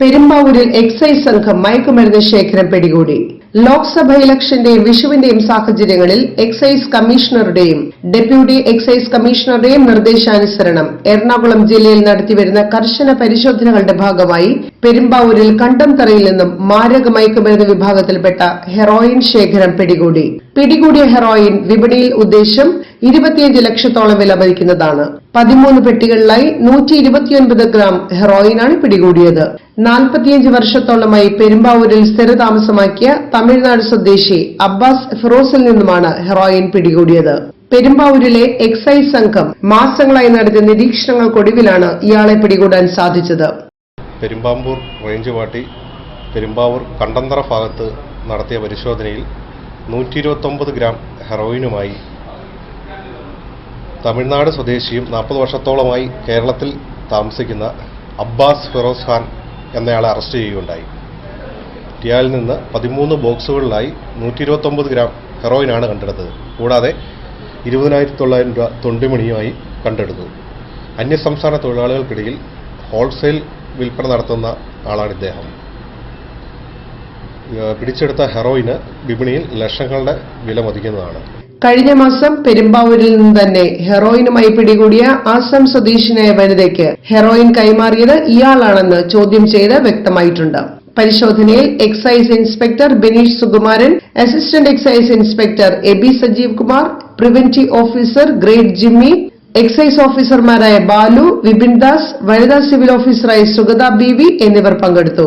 പെരുമ്പാവൂരിൽ എക്സൈസ് സംഘം മയക്കുമരുന്ന് ശേഖരം പിടികൂടി. ലോക്സഭ ഇലക്ഷന്റെയും വിഷുവിന്റെയും സാഹചര്യങ്ങളിൽ എക്സൈസ് കമ്മീഷണറുടെയും ഡെപ്യൂട്ടി എക്സൈസ് കമ്മീഷണറുടെയും നിർദ്ദേശാനുസരണം എറണാകുളം ജില്ലയിൽ നടത്തിവരുന്ന കർശന പരിശോധനകളുടെ ഭാഗമായി പെരുമ്പാവൂരിൽ കണ്ടംതറയിൽ നിന്നും മാരക മയക്കുമരുന്ന് വിഭാഗത്തിൽപ്പെട്ട ഹെറോയിൻ ശേഖരം പിടികൂടി. പിടികൂടിയ ഹെറോയിൻ വിപണിയിൽ ഉദ്ദേശം ഇരുപത്തിയഞ്ച് ലക്ഷത്തോളം വില മതിക്കുന്നതാണ് പതിമൂന്ന് പെട്ടികളിലായി നൂറ്റി ഇരുപത്തിയൊൻപത് ഗ്രാം ഹെറോയിനാണ് പിടികൂടിയത്. നാൽപ്പത്തിയഞ്ച് വർഷത്തോളമായി പെരുമ്പാവൂരിൽ സ്ഥിരതാമസമാക്കിയ തമിഴ്നാട് സ്വദേശി അബ്ബാസ് ഫിറോസിൽ നിന്നുമാണ് ഹെറോയിൻ പിടികൂടിയത്. പെരുമ്പാവൂരിലെ എക്സൈസ് സംഘം മാസങ്ങളായി നടത്തിയ നിരീക്ഷണങ്ങൾക്കൊടുവിലാണ് ഇയാളെ പിടികൂടാൻ സാധിച്ചത്. പെരുമ്പാമ്പൂർ റേഞ്ച് പാർട്ടി പെരുമ്പാവൂർ കണ്ടന്തറ ഭാഗത്ത് നടത്തിയ പരിശോധനയിൽ നൂറ്റി ഗ്രാം ഹെറോയിനുമായി തമിഴ്നാട് സ്വദേശിയും നാൽപ്പത് വർഷത്തോളമായി കേരളത്തിൽ താമസിക്കുന്ന അബ്ബാസ് ഫിറോസ് ഖാൻ എന്നയാളെ അറസ്റ്റ് ചെയ്യുകയുണ്ടായി. ഇയാളിൽ നിന്ന് പതിമൂന്ന് ബോക്സുകളിലായി നൂറ്റി ഇരുപത്തൊമ്പത് ഗ്രാം ഹെറോയിനാണ് കണ്ടെടുത്തത്. കൂടാതെ ഇരുപതിനായിരത്തി തൊള്ളായിരം രൂപ തൊണ്ടിമണിയുമായി കണ്ടെടുത്തു. അന്യസംസ്ഥാന തൊഴിലാളികൾക്കിടയിൽ ഹോൾസെയിൽ വിൽപ്പന നടത്തുന്ന ആളാണ് ഇദ്ദേഹം. പിടിച്ചെടുത്ത ഹെറോയിന് വിപണിയിൽ ലക്ഷങ്ങളുടെ വില മതിക്കുന്നതാണ് കഴിഞ്ഞ മാസം പെരുമ്പാവൂരിൽ നിന്ന് തന്നെ ഹെറോയിനുമായി പിടികൂടിയ ആസാം സ്വദേശിനായ വനിതയ്ക്ക് ഹെറോയിൻ കൈമാറിയത് ഇയാളാണെന്ന് ചോദ്യം ചെയ്ത് വ്യക്തമായിട്ടുണ്ട്. പരിശോധനയിൽ excise inspector Bineesh Sukumaran assistant excise inspector AB Sajeev Kumar preventive officer grade Jimmy excise ഓഫീസർമാരായ ബാലു വിപിൻ ദാസ് വനിതാ സിവിൽ ഓഫീസറായ സുഗത ബി വി എന്നിവർ പങ്കെടുത്തു.